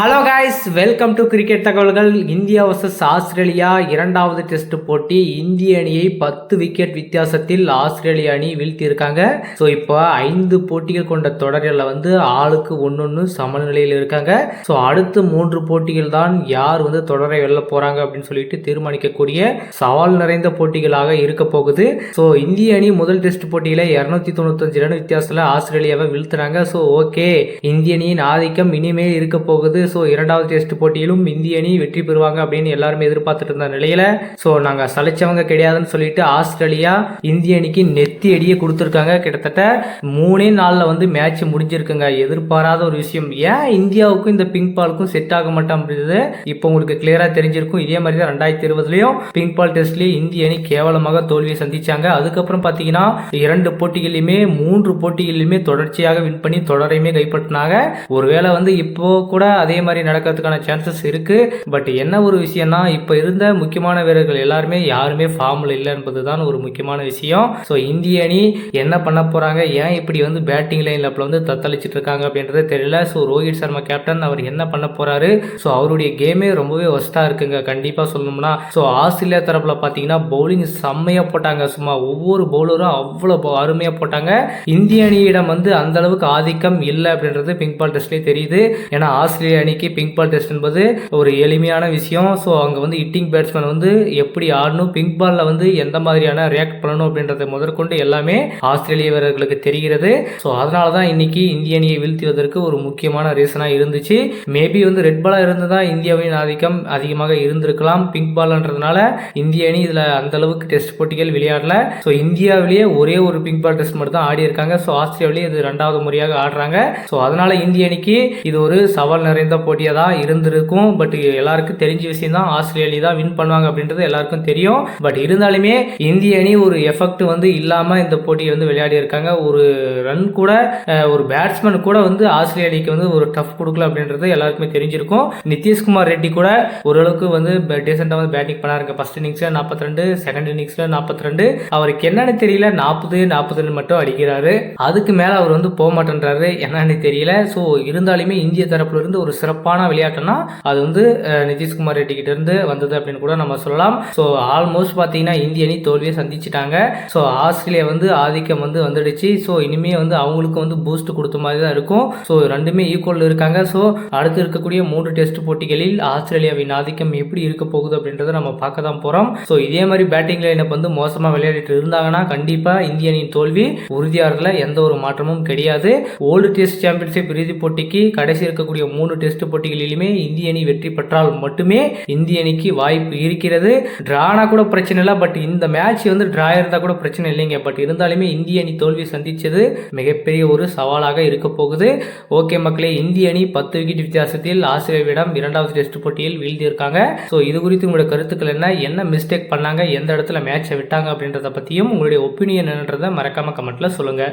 Hello guys welcome to cricket தகவல்கள் India versus Australia இரண்டாவது test போட்டி. இந்திய அணியை பத்து விக்கெட் வித்தியாசத்தில் ஆஸ்திரேலிய அணி வீழ்த்தியிருக்காங்க. ஸோ இப்போ ஐந்து போட்டிகள் கொண்ட தொடரில் வந்து ஆளுக்கு ஒன்னொன்று சமநிலையில் இருக்காங்க. ஸோ அடுத்து மூன்று போட்டிகள் தான் யார் வந்து தொடரை வெல்ல போகிறாங்க அப்படின்னு சொல்லிட்டு தீர்மானிக்கக்கூடிய சவால் நிறைந்த போட்டிகளாக இருக்க போகுது. ஸோ இந்திய அணி முதல் டெஸ்ட் போட்டியில் இரநூத்தி தொண்ணூத்தஞ்சு ரன் வித்தியாசத்தில் ஆஸ்திரேலியாவை வீழ்த்துறாங்க. ஸோ ஓகே இந்திய அணியின் ஆதிக்கம் இனிமேல் இருக்க போகுது. ஸோ இரண்டாவது டெஸ்ட் போட்டியிலும் இந்திய அணி வெற்றி பெறுவாங்க அப்படின்னு எல்லாருமே எதிர்பார்த்துட்டு இருந்த நிலையில ஸோ நாங்கள் சளைச்சவங்க கிடையாதுன்னு சொல்லிட்டு ஆஸ்திரேலியா இந்திய அணிக்கு நெத்தி அடியே கொடுத்துருக்காங்க. கிட்டத்தட்ட மூணே நாளில் வந்து மேட்ச் முடிஞ்சிருக்குங்க. எதிர்பாராத ஒரு விஷயம். ஏன் இந்தியாவுக்கும் இந்த பிங்க் பாலுக்கும் செட் ஆக மாட்டோம் அப்படின்றது இப்போ உங்களுக்கு கிளியராக தெரிஞ்சிருக்கும். இதே மாதிரி தான் ரெண்டாயிரத்தி இருபதுலையும் பிங்க் பால் டெஸ்ட்லேயே இந்திய அணி கேவலமாக தோல்வியை சந்திச்சாங்க. அதுக்கப்புறம் பார்த்தீங்கன்னா இரண்டு போட்டிகளிலுமே மூன்று போட்டிகளிலுமே தொடர்ச்சியாக வின் பண்ணி தொடரையுமே கைப்பற்றினாங்க. ஒருவேளை வந்து இப்போ கூட அதே மாதிரி நடக்கிறதுக்கான சான்சஸ் இருக்குது பட் என்ன ஒரு விஷயம்னா இப்போ இருந்த முக்கியமான வீரர்கள் எல்லாருமே யாருமே ஃபார்மில் இல்லை என்பது தான் ஒரு முக்கியமான விஷயம். ஸோ இந்திய அணி என்ன பண்ண போகிறாங்க ஏன் இப்படி வந்து பேட்டிங் லைன்ல வந்து தத்தளிச்சிட்டு இருக்காங்க அப்படின்றது தெரியல. ஸோ ரோஹித் சர்மா கேப்டன் அவர் என்ன பண்ண போகிறாரு ஸோ அவருடைய கேமே ரொம்பவே ஒஸ்ட்டாக இருக்குங்க. கண்டிப்பாக சொல்லணும்னா. ஸோ ஆஸ்திரேலியா தரப்பில் பார்த்தீங்கன்னா பவுலிங் செம்மையாக போட்டாங்க. சும்மா ஒவ்வொரு பவுலரும் அவ்வளோ அருமையாக போட்டாங்க. இந்திய அணியிடம் வந்து அந்த அளவுக்கு ஆதிக்கம் இல்லை அப்படின்றது பிங்க் பால் டெஸ்ட்லேயே தெரியுது. ஏன்னா ஆஸ்திரேலியா அணிக்கு பிங்க் பால் டெஸ்ட் என்பது ஒரு எளிமையான விஷயம். ஸோ அங்கே வந்து இட்டிங் பேட்ஸ்மேன் வந்து எப்படி ஆடணும் பிங்க் பாலில் வந்து எந்த மாதிரியான ரியாக்ட் பண்ணணும் அப்படின்றத முதற்கொண்டு எல்லாமே ஆஸ்திரேலிய வீரர்களுக்கு தெரிகிறது. ஸோ அதனால தான் இன்னைக்கு இந்திய அணியை வீழ்த்துவதற்கு ஒரு முக்கியமான ரீசனாக இருந்துச்சு. மேபி வந்து ரெட் பாலாக இருந்து தான் இந்தியாவின் ஆதிக்கம் அதிகமாக இருந்திருக்கலாம். பிங்க் பால்ன்றதுனால இந்திய அணி இதில் அந்த அளவுக்கு டெஸ்ட் போட்டிகள் விளையாடல. ஸோ இந்தியாவிலேயே ஒரே ஒரு பிங்க் பால் டெஸ்ட் மட்டும் தான் ஆடி இருக்காங்க ஸோ ஆஸ்திரேலியாவிலேயே இது ரெண்டாவது முறையாக ஆடுறாங்க. ஸோ அதனால இந்திய அணிக்கு இது ஒரு சவால் நிறைந்த போட்டியாக தான் இருந்திருக்கும். பட் எல்லாருக்கும் தெரிஞ்ச விஷயம் தான் ஆஸ்திரேலியா தான் வின் பண்ணுவாங்க அப்படின்றது எல்லாருக்கும் தெரியும். பட் இருந்தாலுமே இந்திய அணி ஒரு எஃபெக்ட் வந்து இல்லாமல் இந்த போட்டியை வந்து விளையாடி இருக்காங்க ஒரு ரன் கூட ஒரு பேட்ஸ்மேன் கூட வந்து ஆஸ்திரேலியாக்கு வந்து ஒரு டஃப் கொடுக்கல அப்படின்றது எல்லாருக்குமே தெரிஞ்சிருக்கும். நிதிஷ்குமார் ரெட்டி கூட ஓரளவுக்கு வந்து டீசெண்டாக வந்து பேட்டிங் பண்ணாருங்க. ஃபர்ஸ்ட் இன்னிங்ஸில் நாற்பத்தி ரெண்டு செகண்ட் இன்னிங்ஸில் நாற்பத்தி ரெண்டு அவருக்கு என்னன்னு தெரியல. நாற்பது நாற்பது மட்டும் அடிக்கிறாரு. அதுக்கு மேலே அவர் வந்து போக மாட்டேன்றாரு. என்னன்னு தெரியல. ஸோ இருந்தாலுமே இந்திய தரப்புல இருந்து ஒரு சிறப்பான விளையாட்டுனா அது வந்து நிதிஷ்குமார் ரெட்டி கிட்ட இருந்து வந்தது அப்படின்னு கூட நம்ம சொல்லலாம். ஸோ ஆல்மோஸ்ட் பார்த்தீங்கன்னா இந்திய அணி தோல்வியை சந்திச்சிட்டாங்க. ஸோ ஆஸ்திரேலியா வந்து ஆதிக்கம் வந்து வந்துடுச்சு. ஸோ இனிமே வந்து அவங்களுக்கு வந்து பூஸ்ட் கொடுத்த மாதிரி தான் இருக்கும். ஸோ ரெண்டுமே ஈக்குவல் இருக்காங்க. ஸோ அடுத்து இருக்கக்கூடிய மூன்று டெஸ்ட் போட்டிகளில் ஆஸ்திரேலியாவின் ஆதிக்கம் எப்படி இருக்க போகுது அப்படின்றத நம்ம பார்க்க தான் போகிறோம் ஸோ இதே மாதிரி பேட்டிங் லைனப் வந்து மோசமாக விளையாடிட்டு இருந்தாங்கன்னா கண்டிப்பாக இந்திய அணியின் தோல்வி உறுதியாகிறதுல எந்த ஒரு மாற்றமும் கிடையாது. ஓல்டு டெஸ்ட் சாம்பியன்ஷிப் இறுதிப் போட்டிக்கு கடைசி இருக்கக்கூடிய மூணு டெஸ்ட் போட்டிகளிலுமே இந்திய அணி வெற்றி பெற்றால் மட்டுமே இந்திய அணிக்கு வாய்ப்பு இருக்கிறது. டிரானா கூட பிரச்சனை இல்லை பட் இந்த மேட்ச் வந்து டிரா இருந்தால் கூட பிரச்சனை இல்லைங்க. பட் இருந்தாலுமே இந்திய அணி தோல்வி சந்தித்தது மிகப்பெரிய ஒரு சவாலாக இருக்க போகுது. ஓகே மக்களே இந்திய அணி பத்து விக்கெட் வித்தியாசத்தில் ஆஸ்திரேலியாவிடம் இரண்டாவது டெஸ்ட் போட்டியில் வீழ்த்தியிருக்காங்க ஸோ இது குறித்து உங்களுடைய கருத்துக்கள் என்ன? என்ன மிஸ்டேக் பண்ணாங்க? எந்த இடத்துல மேட்சை விட்டாங்க அப்படின்றத பற்றியும் உங்களுடைய ஒப்பீனியன் என்னன்றதை மறக்காம கமெண்ட்டில் சொல்லுங்கள்